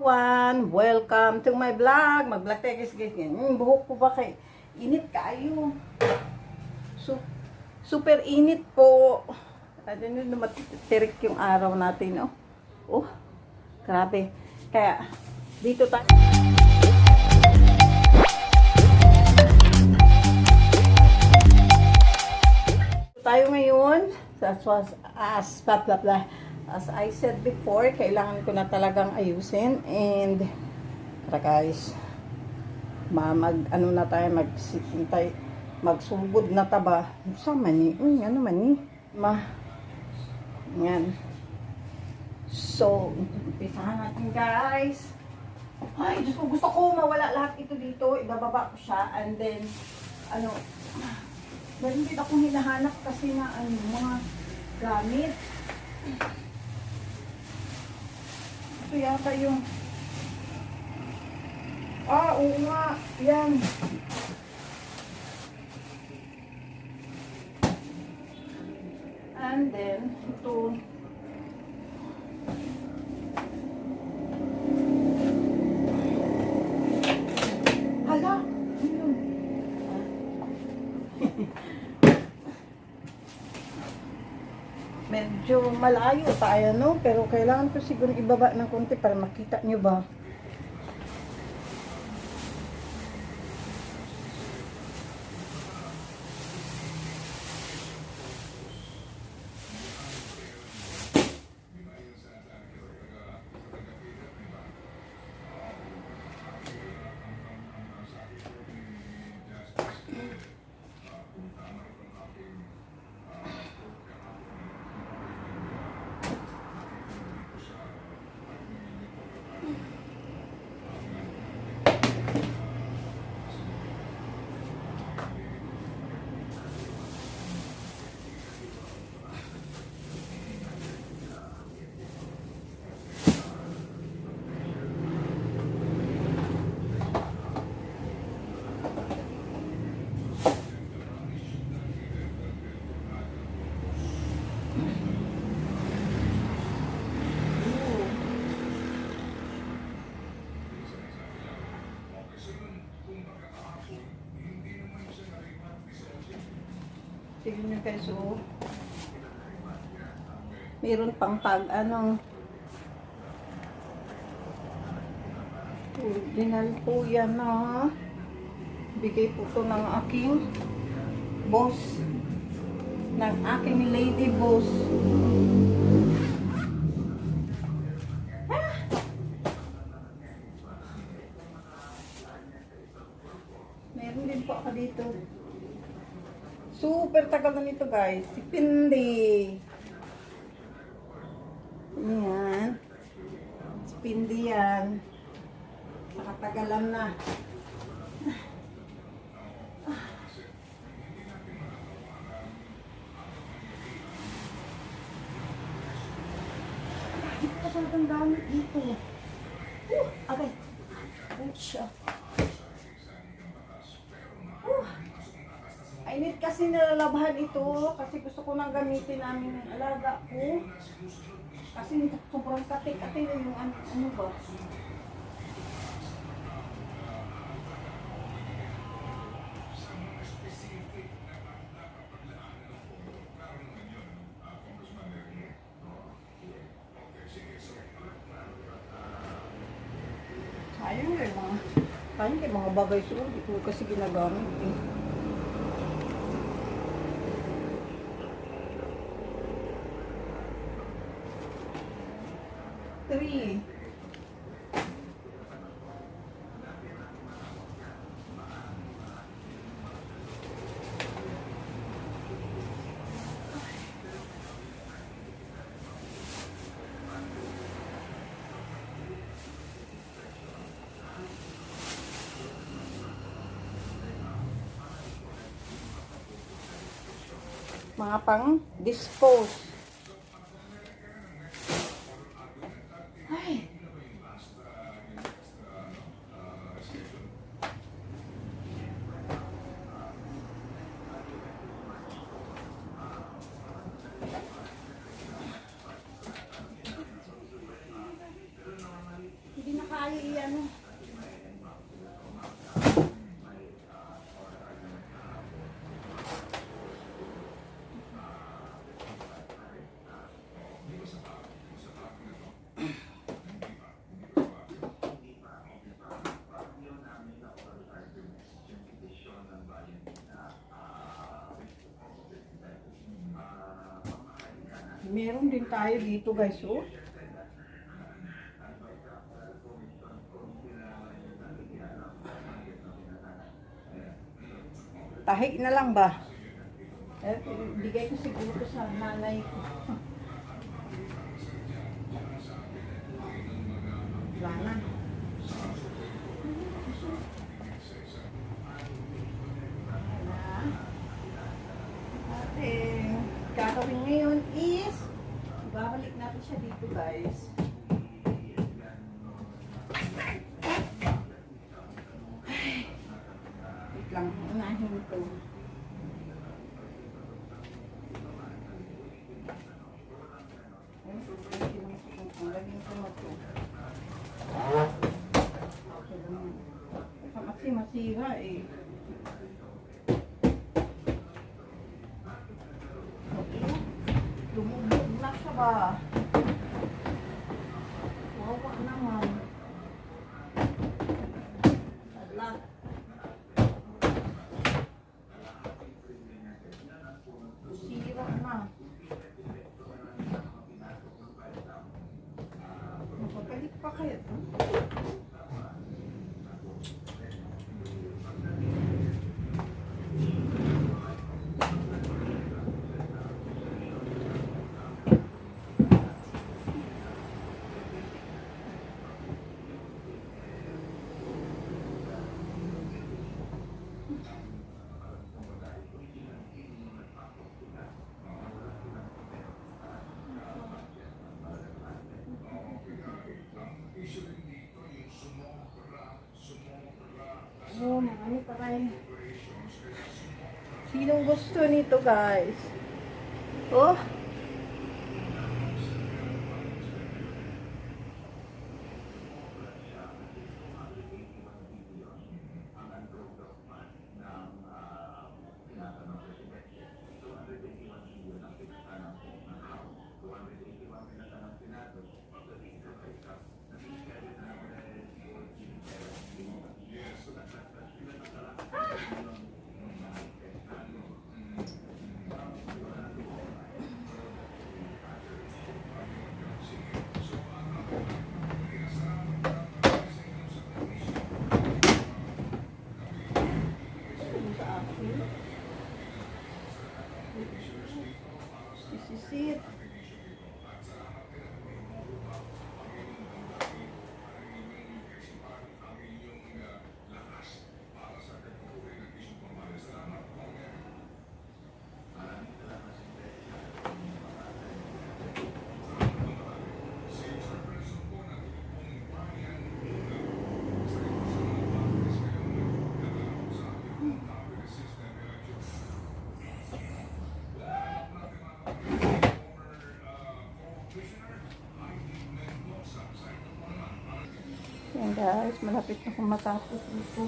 One, welcome to my vlog. Mag-vlog tayo guys, guys. Mm, buhok ko ba kay init kayo. So, super init po. Ano nyo, matirik yung araw natin, oh. Oh, grabe. Kaya, dito tayo. tayo ngayon as, as, as, blah, blah, blah. As I said before, kailangan ko na talagang ayusin and tara guys ma mag ano na tayo mag tay magsugod na taba sa mani uy ano mani? Ma yan. So umpisahan natin guys. Ay Diyos ko gusto ko mawala lahat ito dito. Ibababa ko siya and then ano meron din akong hinahanap kasi na ano mga gamit ito yata yung Ah, oo nga. Yan. And then, ito. Hala! Ano yun? Malayo tayo, no? Pero kailangan ko siguro ibaba ng konti para makita nyo ba? Nyo guys, oh. Meron pang tag, ano. Original po yan, ha. Bigay po to ng aking boss. Ng aking lady boss. Na nito guys. Si Pindi. Yan. Si Pindi yan. Nakatagalan na. Dito pa talagang gamit dito. Uh, agay. Ouch. Uh. I need kasi nalalabahan ito kasi gusto ko nang gamitin namin ng alaga ko. Kasi sobrang katik-katik yung ano, ano ba. Yung mga, yung mga bagay di ko kasi ginagamit eh. Three. Mga pang dispose. I-ano. Meron din tayo dito guys, oh. Tahi na lang ba? Eh, bigay ko siguro sa nanay ko. Wala na. Ating gagawin ngayon is babalik natin siya dito guys. right. Tayo. Sinong gusto nito, guys? Oh. Sa akin. This is it. Yan guys, malapit na akong matapos ito.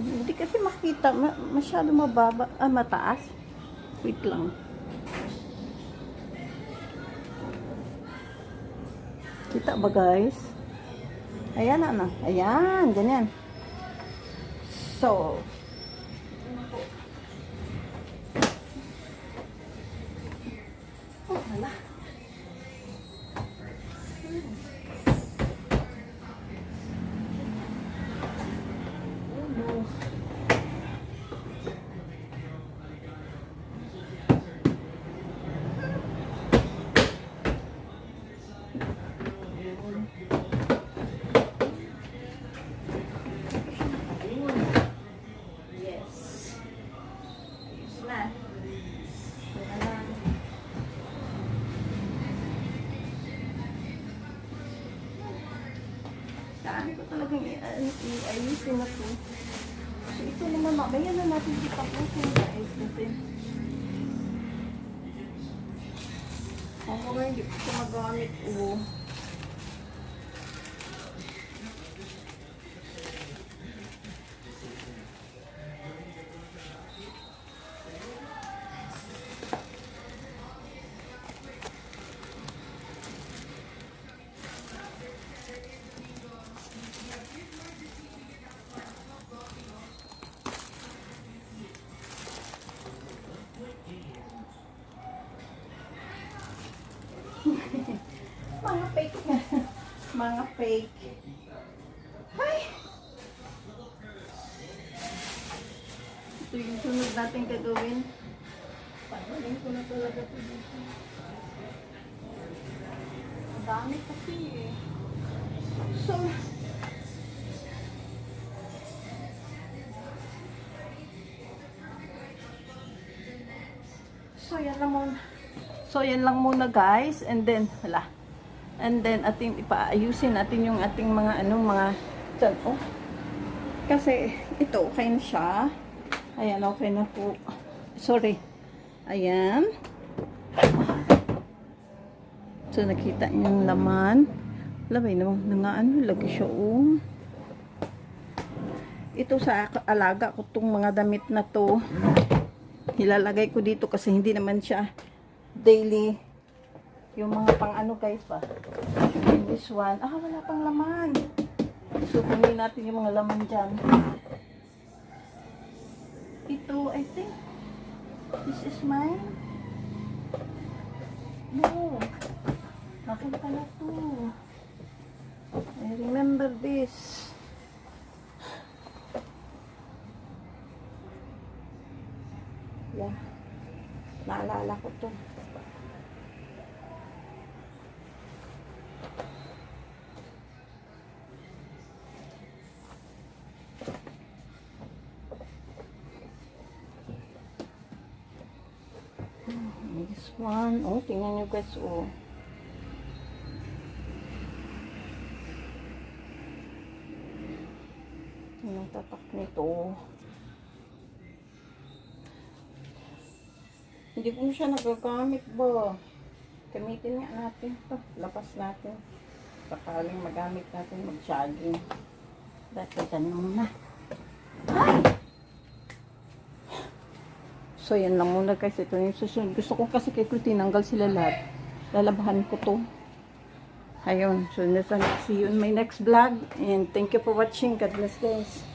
Hindi kasi makita, ma masyado mababa, ah, mataas. Wait lang. Kita ba guys? Ayan na, ayan, ganyan. So, Dami ko talagang i-ayusin na to. So, ito naman, mamaya na natin itapusin guys. Natin. Ako nga hindi ko magamit. Oo. Mga fake. Ay! Ito yung sunod natin gagawin. Pagaling ko na talaga ito dito. Ang dami kasi eh. So, So, yan lang muna. So, yan lang muna guys. And then, wala. And then, ating ipaayusin natin yung ating mga, ano, mga, dyan, oh. Kasi, ito, okay na siya. Ayan, okay na po. Sorry. Ayan. So, nakita niyo yung laman. Labay naman, nangaan, lagi siya, oh. Ito sa alaga ko tong mga damit na to nilalagay ko dito kasi hindi naman siya daily yung mga pang ano guys pa this one. Ah wala pang laman. So kunin natin yung mga laman dyan. Ito I think this is mine. No. Akin pala to. I remember this. Yan. Naalala ko to. Hmm, This one. Oh, tingnan nyo guys. Oh. Tingnan tatak nito. Hindi ko siya nagagamit ba? Gamitin nga natin to. Labas natin. Sakaling magamit natin mag-jogging. Dati ganun na. Ay! So, yan lang muna guys. Ito yung susunod. Gusto ko kasi kay Kul tinanggal sila lahat. Lalabahan ko to. Ayun. So, see you in my next vlog. And thank you for watching. God bless guys.